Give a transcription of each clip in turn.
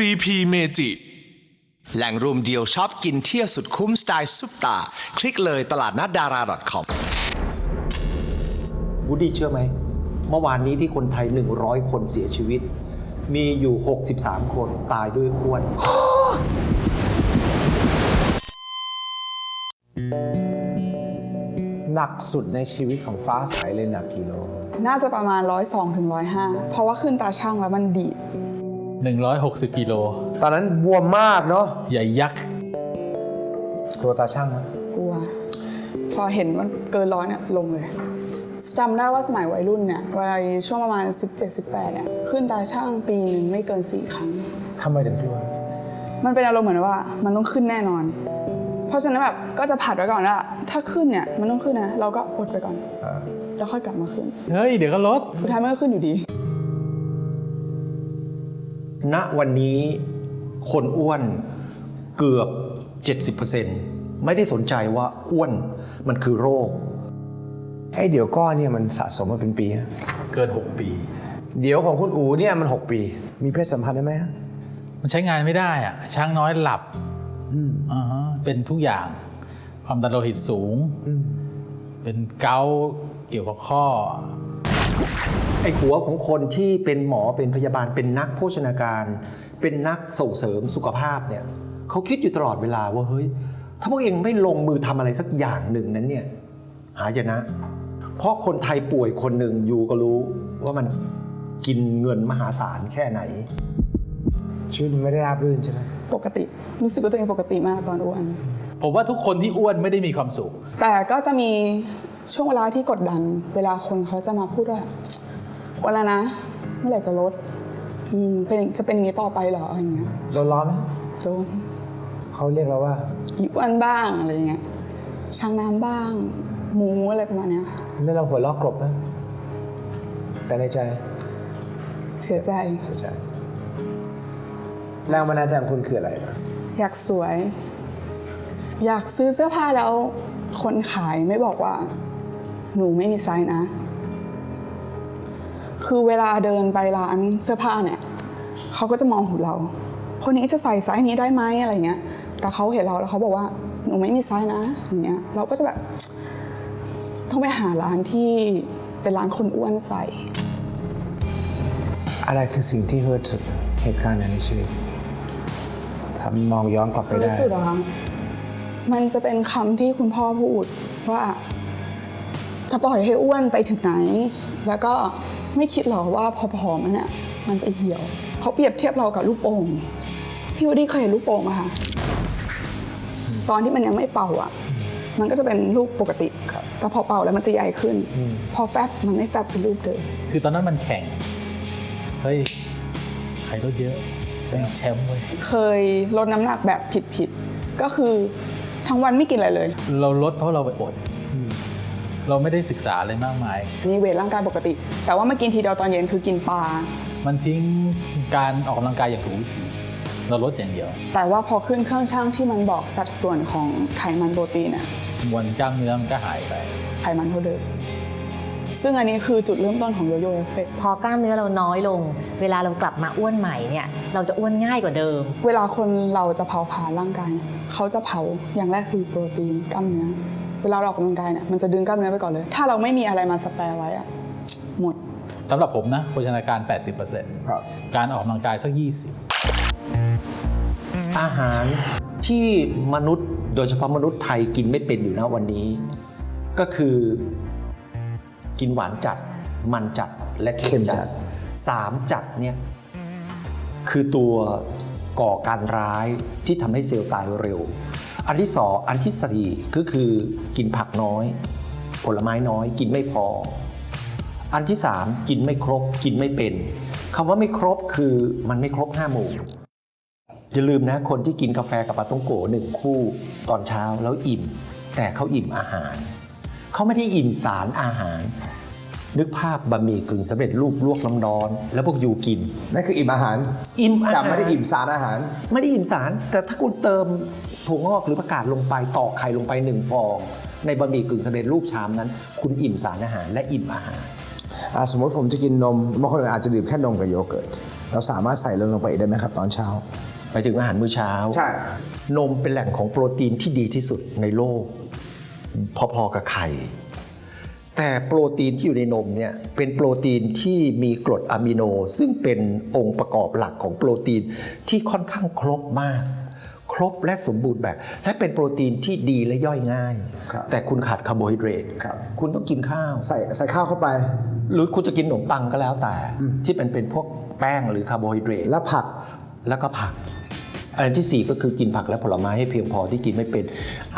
CP Meiji แหล่งรวมเดียวชอบกินเที่ยวสุดคุ้มสไตล์ซุปตา คลิกเลยตลาดนัดดารา .com วูดดี้เชื่อไหม เมื่อวานนี้ที่คนไทย 100 คนเสียชีวิต มีอยู่ 63 คนตายด้วยอ้วน หนักสุดในชีวิตของฟ้าใสเลยหนักกิโล น่าจะประมาณ 102ถึง105 เพราะว่าขึ้นตาช่างแล้วมันดีด 160กิโลตอนนั้นบวมมากเนาะใหญ่ยักษ์ตัวตาช่างนะกลัว พอเห็นมันเกินร้อยเนี่ยลงเลยจำได้ว่าสมัยวัยรุ่นเนี่ยวัยช่วงประมาณ 17-18เนี่ยขึ้นตาช่างปีหนึ่งไม่เกิน 4 ครั้งทำไมถึงช่วยมันเป็นอารมณ์เหมือนว่า มันต้องขึ้นแน่นอน เพราะฉะนั้นแบบก็จะผัดไว้ก่อนว่าถ้าขึ้นเนี่ยมันต้องขึ้นนะ เราก็อดไปก่อน แล้วค่อยกลับมาขึ้น เฮ้ย เดี๋ยวก็ลด สุดท้ายมันก็ขึ้นอยู่ดี ณวันนี้คนอ้วนเกือบ 70%ไม่ได้สนใจว่าอ้วนมันคือโรค ไอ้เดี๋ยวก้อนเนี่ยมันสะสมมาเป็นปีฮะเกิน 6 ปี เดี๋ยวของคุณอูเนี่ยมัน 6 ปี มีเพศสัมพันธ์ได้ไหมฮะมันใช้งานไม่ได้อะช้างน้อยหลับอ่าฮะเป็นทุกอย่าง ความดันโลหิตสูง เป็นเกาต์เกี่ยวกับข้อ ไอ้หัวของคนที่เป็นหมอเป็นพยาบาลเป็นนักโภชนาการ เป็นนักส่งเสริมสุขภาพเนี่ยเขาคิดอยู่ตลอดเวลาว่าเฮ้ยถ้าพวกเองไม่ลงมือทำอะไรสักอย่างหนึ่งนั้นเนี่ยหายนะ เพราะคนไทยป่วยคนหนึ่งอยู่ก็รู้ว่ามันกินเงินมหาศาลแค่ไหนชีวิตมันไม่ได้ราบรื่นใช่ไหมปกติรู้สึกว่าตัวเองปกติมากตอนอ้วน ผมว่าทุกคนที่อ้วนไม่ได้มีความสุข แต่ก็จะมีช่วงเวลาที่กดดัน เวลาคนเขาจะมาพูดว่า วันละนะ เมื่อไหร่จะลดอืมเป็นจะเป็นอย่างนี้ต่อไปเหรออะไรเงี้ยเราร้อนไหมโดนเขาเรียกเราว่า อีอ้วนบ้างอะไรเงี้ยช้างน้ำบ้าง หมูอะไรประมาณเนี้ยค่ะแล้วเราหัวเราะกลบไหมแต่ในใจเสียใจเสียใจแรงบันดาลใจของคุณคืออะไรนะอยากสวย อยากซื้อเสื้อผ้าแล้ว คนขายไม่บอกว่า หนูไม่มีไซส์นะ คือเวลาเดินไปร้านเสื้อผ้าเนี่ยเขาก็จะมองหุ่นเรา คนนี้จะใส่ไซส์นี้ได้ไหมอะไรเงี้ย แต่เขาเห็นเราแล้วเขาบอกว่าหนูไม่มีไซส์นะอย่างเงี้ยเราก็จะแบบต้องไปหาร้านที่เป็นร้านคนอ้วนใส่ อะไรคือสิ่งที่เฮิร์ตสุดเหตุการณ์ไหนในชีวิตถ้ามองย้อนกลับไปได้รู้สึกเหรอคะมันจะเป็นคำที่คุณพ่อพูดว่าจะปล่อยให้อ้วนไปถึงไหน แล้วก็ ไม่คิดหรอกว่าพอผอมมันเนี่ยมันจะเหี่ยวเขาเปรียบเทียบเรากับลูกโป่งพี่วดดี้เคยเห็นลูกโป่งไหมคะตอนที่มันยังไม่เป่าอะมันก็จะเป็นลูกปกติแต่พอเป่าแล้วมันจะใหญ่ขึ้น พอแฟบมันไม่แฟบเป็นรูปเดิมคือตอนนั้นมันแข่งเฮ้ยใครลดเยอะแม่งแชมป์เว้ยเคยลดน้ำหนักแบบผิดๆก็คือทั้งวันไม่กินอะไรเลย เราลดเพราะเราไปอด เราไม่ได้ศึกษาอะไรมากมาย มีเวทร่างกายปกติ แต่ว่ามากินทีเดียวตอนเย็นคือกินปลา มันทิ้งการออกกำลังกายอย่างถูกวิธีเราลดอย่างเดียว แต่ว่าพอขึ้นเครื่องช่างที่มันบอกสัดส่วนของไขมันโปรตีนอะมวลกล้ามเนื้อมันก็หายไป ไขมันเท่าเดิมซึ่งอันนี้คือจุดเริ่มต้นของโยโย่เอฟเฟกพอกล้ามเนื้อเราน้อยลง เวลาเรากลับมาอ้วนใหม่เนี่ย เราจะอ้วนง่ายกว่าเดิม เวลาคนเราจะเผาผลาญร่างกายเนี่ยเขาจะเผาอย่างแรกคือโปรตีนกล้ามเนื้อ เวลาเราออกกำลังกายเนี่ยมันจะดึงกล้ามเนื้อไปก่อนเลย ถ้าเราไม่มีอะไรมาสแปร์ไว้อะหมด สำหรับผมนะโภชนาการ 80%ครับ การออกกำลังกายสักอาหารที่มนุษย์โดยเฉพาะมนุษย์ไทยกินไม่เป็นอยู่นะวันนี้ ก็คือกินหวานจัด มันจัดและเค็มจัดสามจัดเนี่ยคือตัวก่อการร้ายที่ทำให้เซลล์ตายเร็ว อันที่สองอันที่สี่ก็คือกินผักน้อย ผลไม้น้อย กินไม่พอ อันที่สามกินไม่ครบ กินไม่เป็นคำว่าไม่ครบคือมันไม่ครบห้าหมู่อย่าลืมนะคนที่กินกาแฟกับปาต้องโกหนึ่งคู่ตอนเช้าแล้วอิ่ม แต่เขาอิ่มอาหาร เขาไม่ได้อิ่มสารอาหาร นึกภาพบะหมี่กึ่งสำเร็จรูปลวกน้ำร้อน แล้วพวกยูกิน นั่นคืออิ่มอาหาร อิ่มอาหารแต่ไม่ได้อิ่มสารอาหาร ไม่ได้อิ่มสาร แต่ถ้าคุณเติม ถั่วงอกหรือผักกาดลงไปตอกไข่ลงไปหนึ่งฟอง ในบะหมี่กึ่งสำเร็จรูปชามนั้น คุณอิ่มสารอาหารและอิ่มอาหาร อะสมมติผมจะกินนมบางคนอาจจะดื่มแค่นมกับโยเกิร์ตเราสามารถใส่ลงไปได้ไหมครับตอนเช้า ไปถึงอาหารมื้อเช้า ใช่ นมเป็นแหล่งของโปรตีนที่ดีที่สุดในโลก พอๆกับไข่ แต่โปรตีนที่อยู่ในนมเนี่ยเป็นโปรตีนที่มีกรดอะมิโน ซึ่งเป็นองค์ประกอบหลักของโปรตีนที่ค่อนข้างครบมาก ครบและสมบูรณ์แบบ และเป็นโปรตีนที่ดีและย่อยง่าย ครับแต่คุณขาดคาร์โบไฮเดรตครับ คุณต้องกินข้าว ใส่ใส่ข้าวเข้าไป หรือคุณจะกินขนมปังก็แล้วแต่ ที่เป็นเป็นพวกแป้งหรือคาร์โบไฮเดรต แล้วผัก แล้วก็ผัก อันที่ 4 ก็คือกินผักและผลไม้ให้เพียงพอที่กินไม่เป็น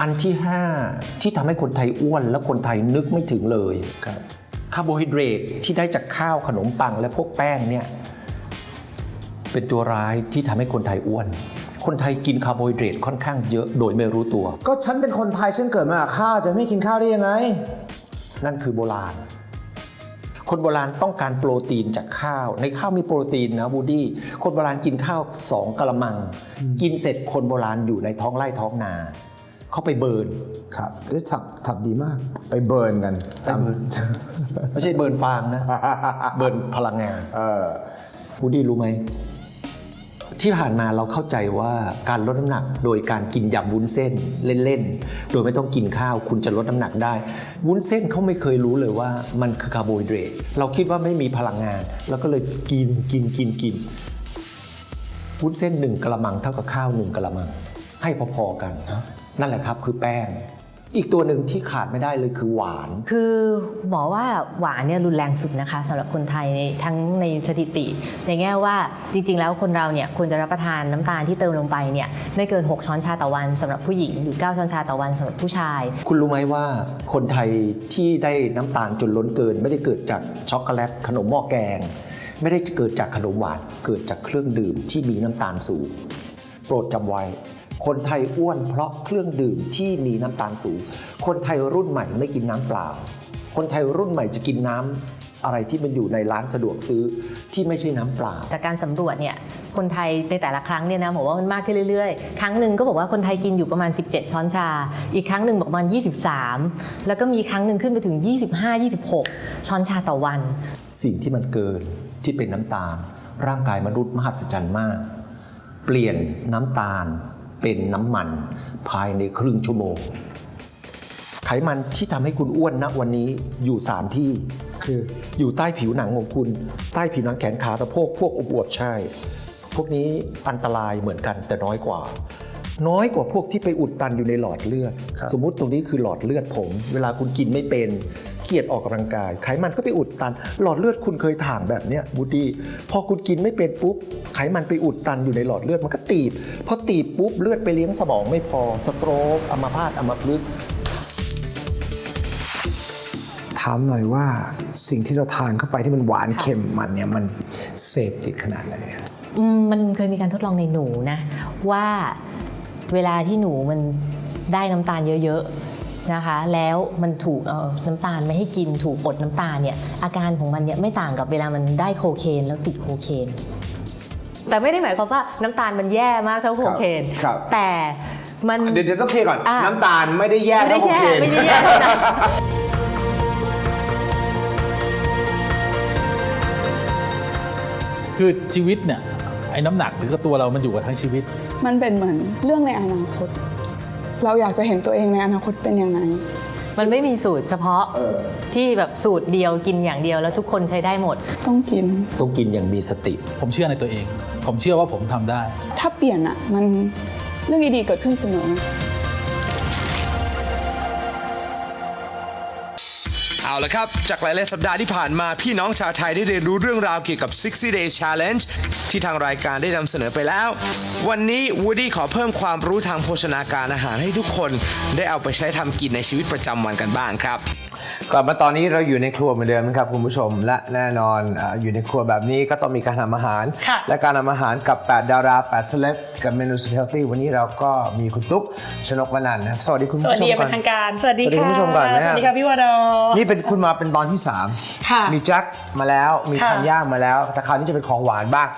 อันที่ 5 ที่ทำให้คนไทยอ้วนและคนไทยนึกไม่ถึงเลยครับ คาร์โบไฮเดรตที่ได้จากข้าวขนมปังและพวกแป้งเนี่ยเป็นตัวร้ายที่ทำให้คนไทยอ้วน คนไทยกินคาร์โบไฮเดรตค่อนข้างเยอะโดยไม่รู้ตัว ก็ฉันเป็นคนไทยฉันเกิดมากับข้าวจะไม่กินข้าวได้ยังไง นั่นคือโบราณ คนโบราณต้องการโปรตีนจากข้าว ในข้าวมีโปรตีนนะบูดี้คนโบราณกินข้าวสองกะละมัง กินเสร็จคนโบราณอยู่ในท้องไร่ท้องนาเขาไปเบิร์นครับเอ๊ะสับสับดีมาก ไปเบิร์นกันตามไม่ใช่เบิร์นฟางนะ เบิร์นพลังงานเออบูดี้รู้ไหม ที่ผ่านมาเราเข้าใจว่าการลดน้ำหนักโดยการกินยำวุ้นเส้นเล่นๆ โดยไม่ต้องกินข้าวคุณจะลดน้ำหนักได้ วุ้นเส้นเขาไม่เคยรู้เลยว่ามันคือคาร์โบไฮเดรตเราคิดว่าไม่มีพลังงาน แล้วก็เลยกินกินกินกินวุ้นเส้นหนึ่งกระมังเท่ากับข้าวหนึ่งกระมัง ให้พอๆกัน นั่นแหละครับคือแป้ง อีกตัวหนึ่งที่ขาดไม่ได้เลยคือหวาน คือหมอว่าหวานเนี่ยรุนแรงสุดนะคะสำหรับคนไทยในทั้งในสถิติ ในแง่ว่าจริง ๆ แล้วคนเราเนี่ยควรจะรับประทานน้ำตาลที่เติมลงไปเนี่ยไม่เกิน 6 ช้อนชาต่อวันสำหรับผู้หญิงหรือ 9 ช้อนชาต่อวันสำหรับผู้ชาย คุณรู้ไหมว่าคนไทยที่ได้น้ำตาลจนล้นเกิน ไม่ได้เกิดจากช็อกโกแลตขนมหม้อแกง ไม่ได้เกิดจากขนมหวานเกิดจากเครื่องดื่มที่มีน้ำตาลสูงโปรดจำไว้ คนไทยอ้วนเพราะเครื่องดื่มที่มีน้ำตาลสูง คนไทยรุ่นใหม่ไม่กินน้ำเปล่า คนไทยรุ่นใหม่จะกินน้ำอะไรที่มันอยู่ในร้านสะดวกซื้อที่ไม่ใช่น้ำเปล่า จากการสำรวจเนี่ยคนไทยในแต่ละครั้งเนี่ยนะบอกว่ามันมากขึ้นเรื่อยๆ ครั้งหนึ่งก็บอกว่าคนไทยกินอยู่ประมาณ 17 ช้อนชา อีกครั้งหนึ่งบอกประมาณ 23 แล้วก็มีครั้งหนึ่งขึ้นไปถึง 25-26 ช้อนชาต่อวัน สิ่งที่มันเกินที่เป็นน้ำตาล ร่างกายมนุษย์มหัศจรรย์มาก เปลี่ยนน้ำตาล เป็นน้ำมันภายในครึ่งชั่วโมง ไขมันที่ทำให้คุณอ้วนณวันนี้อยู่ 3 ที่ คืออยู่ใต้ผิวหนังของคุณ ใต้ผิวหนังแขนขาสะโพกพวกอวบๆใช่ พวกนี้อันตรายเหมือนกันแต่น้อยกว่าน้อยกว่าพวกที่ไปอุดตันอยู่ในหลอดเลือด สมมุติตรงนี้คือหลอดเลือดผม เวลาคุณกินไม่เป็นเกียดออกกำลังกาย ไขมันก็ไปอุดตัน หลอดเลือดคุณเคยถ่างแบบเนี้ยบูดี้พอคุณกินไม่เป็นปุ๊บไขมันไปอุดตันอยู่ในหลอดเลือดมันก็ตีบพอตีบปุ๊บเลือดไปเลี้ยงสมองไม่พอสโตรกอัมพาตอัมพฤกษ์ถามหน่อยว่าสิ่งที่เราทานเข้าไปที่มันหวานเค็มมันเนี่ยมันเสพติดขนาดไหนอะอืมมันเคยมีการทดลองในหนูนะ ว่าเวลาที่หนูมันได้น้ำตาลเยอะๆ นะคะ แล้วมันถูกเอาน้ำตาลไม่ให้กินถูกอดน้ำตาลเนี่ยอาการของมันเนี่ยไม่ต่างกับเวลามันได้โคเคนแล้วติดโคเคนแต่ไม่ได้หมายความว่าน้ำตาลมันแย่มากเท่าโคเคนครับ แต่มัน เดี๋ยวเดี๋ยวต้องเคลียร์ก่อน อะ น้ำตาลไม่ได้แย่ไม่ได้เท่าโคแย่เคน ไม่ได้แย่เท่านั้น คือชีวิตเนี่ยไอ้น้ำหนักหรือก็ตัวเรามันอยู่กับทั้งชีวิต มันเป็นเหมือนเรื่องในอนาคต เราอยากจะเห็นตัวเองในอนาคตเป็นยังไง มันไม่มีสูตรเฉพาะที่แบบสูตรเดียวกินอย่างเดียวแล้วทุกคนใช้ได้หมด ต้องกิน ต้องกินอย่างมีสติ ผมเชื่อในตัวเอง ผมเชื่อว่าผมทำได้ ถ้าเปลี่ยนอะมันเรื่องดีๆเกิดขึ้นเสมอ เอาละครับ จากหลายๆสัปดาห์ที่ผ่านมาพี่น้องชาวไทยได้เรียนรู้เรื่องราวเกี่ยวกับ 60 Day Challenge ที่ทางรายการได้นำเสนอไปแล้ว วันนี้วูดดี้ขอเพิ่มความรู้ทางโภชนาการอาหารให้ทุกคน ได้เอาไปใช้ทำกินในชีวิตประจำวันกันบ้างครับ กลับมาตอนนี้เราอยู่ในครัวเหมือนเดิมนะครับคุณผู้ชม และแน่นอนอาอยู่ในครัวแบบนี้ก็ต้องมีการทำอาหารค่ะและการทำอาหารกับ 8 ดารา8เซเลบกับเมนูสุดเฮลตี้วันนี้เราก็มีคุณตุ๊กชนกวนันท์นะครับสวัสดีคุณสผู้วัสชมดีอย่างก่เป็อนนทางการสวัสดีสวัสดีค่ะคุณผู้ชมก่อนนะสวัสดีค่ะพี่วรอนี่เป็นคุณมาเป็นตอนที่3ค่ะมีแจ็คมาแล้วมีค่ะทันย่างมาแล้ว แต่คราวนี้จะเป็นของหวานบ้าง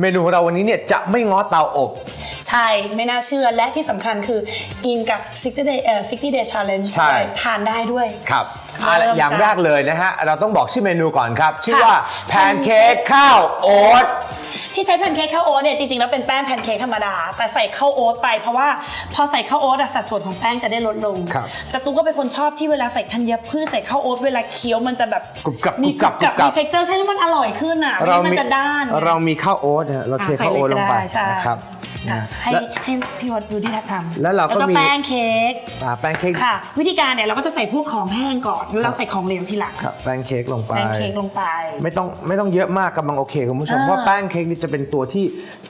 เมนูของเราวันนี้เนี่ยจะไม่ง้อเตาอบ ใช่ไม่น่าเชื่อและที่สำคัญคืออินกับ 60 day เอ่อ60 day challenge ใช่ด้วยทานได้ด้วยครับมาเริ่มอย่างจ้ะแรกเลยนะฮะ เราต้องบอกชื่อเมนูก่อนครับ ชื่อค่ะว่าแพนเค้กข้าวโอ๊ต ที่ใช้แพนเค้กข้าวโอ๊ตเนี่ยจริงๆแล้วเป็นแป้งแพนเค้กธรรมดา แต่ใส่ข้าวโอ๊ตไปเพราะว่าพอใส่ข้าวโอ๊ตอะสัดส่วนของแป้งจะได้ลดลง ครับ แต่ตุ๊กก็เป็นคนชอบที่เวลาใส่ธัญพืชใส่ข้าวโอ๊ตเวลาเคี้ยวมันจะแบบกรุบกรับมีกรุบกรับกรุบกรับกรุบกรับมีเท็กเจอร์ใช่แล้วมันอร่อยขึ้นอะไม่เรางั้นมันมีจะด้าน เรามีข้าวโอ๊ตเนี่ยเราเทอะข้าวโอ๊ตลงไปใส่เลยก็ได้นะครับใช่ นะให้และ ให้พี่วดดูที่ทัดทำแล้วเราก็มี แป้งเค้กอ่าแป้งเค้ก ค่ะ วิธีการเนี่ยเราก็จะใส่พวกของแห้งก่อนแล้วเราใส่ของเหลวทีหลังครับแป้งเค้กลงไป แป้งเค้กลงไป ไม่ต้องไม่ต้องเยอะมากกำลังโอเคคุณผู้ชมอ่าเพราะแป้งเค้กนี่จะเป็นตัวที่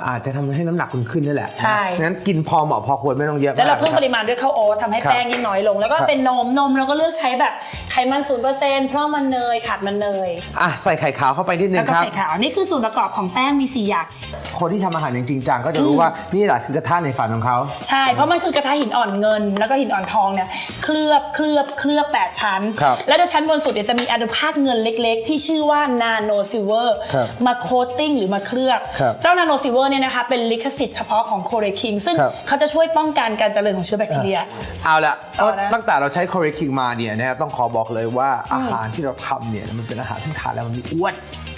อาจจะทำให้น้ำหนักคุณขึ้นนี่แหละใช่นะงั้นกินพอเหมาะพอควรไม่ต้องเยอะมากแล้วเราเพิ่มนะคปบริมาณด้วยข้าวโอ๊ตทำให้ครับแป้งยิ่งน้อยลง แล้วก็ครับ เป็นนมนมเราก็เลือกใช้แบบไขมันศูนเปอร์เซ็นต์เพราะมันเนยขาดมันเนย อะใส่ไข่ขาวเข้าไปนิดนึแล้วงก็ครับ ไข่ขาวนี่คือส่วนประกอบของแป้งมีสี่อย่าง คนที่ทำอาหารจริงๆจังก็จะรู้ว่านี่แหละคือกระทะในฝันของเขา ใช่ เพราะมันคือกระทะหินอ่อนเงิน แล้วก็หินอ่อนทองเนี่ยเคลือบเคลือบเคลือบแปดชั้น ครับแล้วโดยชั้นบนสุดเนี่ยจะมีอนุภาคเงินเล็กๆ ที่ชื่อว่านาโนซิลเวอร์ครับมาโคตติ้งหรือมาเคลือบครับเจ้านาโนซิลเวอร์เนี่ยนะคะเป็นลิขสิทธิ์เฉพาะของโคเรคิงซึ่งครับ เขาจะช่วยป้องกันการเจริญของเชื้อแบคทีเรีย เอาละต่อนะตั้งแต่เราใช้ c o r e c t i n g มาเนี่ยนะฮะต้องขอบอกเลยว่าอาหารที่เราทำเนี่ยมันเป็นอาหารซึ่งทานแล้วมันไม่อ้วน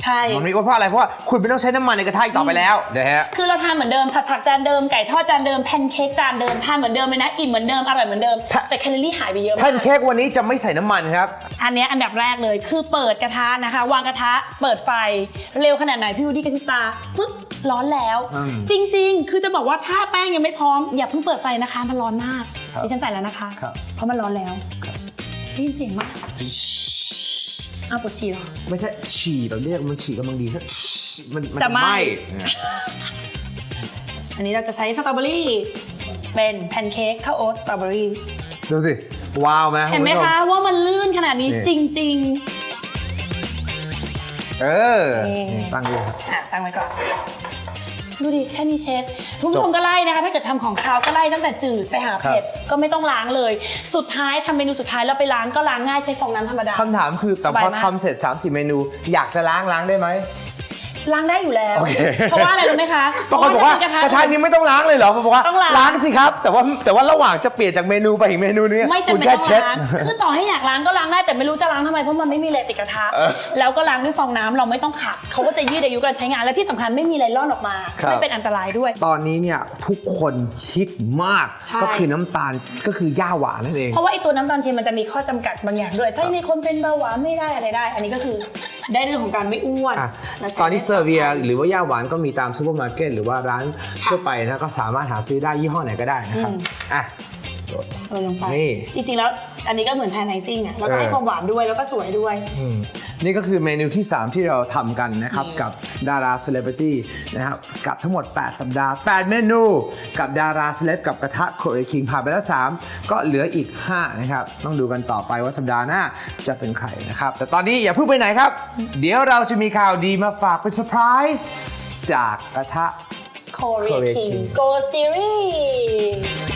ใช่ มันไม่อ้วนเพราะอะไรเพราะว่าคุณไม่ต้องใช้น้ำมันในกระทะอีกต่อไปแล้วนะฮะ คือเราทานเหมือนเดิมผัดผักจานเดิมไก่ทอดจานเดิมแพนเค้กจานเดิมทานเหมือนเดิมเลยนะอิ่มเหมือนเดิมอร่อยเหมือนเดิมแพะแต่แคลอรี่หายไปเยอะแพมากนเค้กวันนี้จะไม่ใส่น้ำมันครับ อันเนี้ยอันดับแรกเลยคือเปิดกระทะนะคะ วางกระทะเปิดไฟ เร็วขนาดไหนพี่วูดดี้กระซิบตาปุ๊บร้อนแล้ว อืม จริง ๆ คือจะบอกว่าถ้าแป้งยังไม่พร้อม อย่าเพิ่งเปิดไฟนะคะมันร้อนมากครับดิฉันใส่แล้วนะคะ ครับเพราะมันร้อนแล้วได้ยินเสียงมาก อ้าวปวดฉี่เหรอ ไม่ใช่ฉี่แบบเรียกมันฉี่กำลังดีครับมันมันจะไหม้นะอันนี้เราจะใช้สตรอเบอรี่ เป็นแพนเค้กข้าวโอ๊ตสตรอเบอรี่ ดูสิ ว้าวไหมเห็นไหมณผู้ช คะว่ามันลื่นขนาดนี้นี่ จริง เออนี่ นี่ตั้งด้วยครับๆอะตั้งไว้ก่อน ดูดิแค่นี้เช็ดทุกคนก็ไล่นะคะ ถ้าเกิดทำของคาวก็ไล่ตั้งแต่จืดไปหาเผ็ดก็ไม่ต้องล้างเลย สุดท้ายทำเมนูสุดท้ายแล้วไปล้างก็ล้างง่ายใช้ฟองน้ำธรรมดา คำถามคือแต่พอมากทำเสร็จ 3 4 เมนู อยากจะล้างล้างได้ไหม ล้างได้อยู่แล้ว โอเค เพราะว่าอะไรรู้ไหมคะบางคนบอกว่าเพกระระทะนี้ไม่ต้องล้างเลยเหรอผมบอกว่าต้องล้างสิครับ แต่ว่าแต่ว่าระหว่างจะเปลี่ยนจากเมนูไปอีกเมนูนึงไม่คุจำณเป็นแค่ต้องเช็ด ล้างคือต่อให้อยากล้างก็ล้างได้แต่ไม่รู้จะล้างทำไมเพราะมันไม่มีอะไรติดกระทะเออแล้วก็ล้างด้วยฟองน้ำเราไม่ต้องขัดเขาก็จะยืดอายุการใช้งานและที่สำคัญไม่มีอะไรร่อนออกมาครับ ไม่เป็นอันตรายด้วย ตอนนี้เนี่ยทุกคนคิดมาก ใช่ ก็คือน้ำตาลก็คือย่าหวานนั่นเอง เพราะว่าไอตัวน้ำตาลเทียมมันจะมีข้อจำกัดบางอย่างด้วย ใช่ในคนเป็นเบาหวานไม่ได้อะไรได้ อันนี้ก็คือ ได้เรื่องของการไม่อ้วนอะและใช้ตอนนี้ได้ เซอร์เวียหรือว่าย่าหวานก็มีตามซูเปอร์มาร์เก็ตหรือว่าร้านทั่วไปนะก็สามารถหาซื้อได้ยี่ห้อไหนก็ได้นะครับอะเออลงไป นี่ จริงๆแล้ว อันนี้ก็เหมือนแทนไนซิ่งอะแล้วก็ให้เออความหวานด้วยแล้วก็สวยด้วย อืมนี่ก็คือเมนูที่ 3 ที่เราทำกันนะครับ กับดาราเซเลบริตี้นะครับกับทั้งหมด 8 สัปดาห์ 8 เมนู กับดาราเซเลบกับกระทะโคเรคิงผ่านไปแล้ว 3 ก็เหลืออีก 5 นะครับ ต้องดูกันต่อไปว่าสัปดาห์หน้าจะเป็นใครนะครับ แต่ตอนนี้อย่าเพิ่งไปไหนครับ เดี๋ยวเราจะมีข่าวดีมาฝากเป็นเซอร์ไพรส์จากกระทะ Korea Korea King King Go Series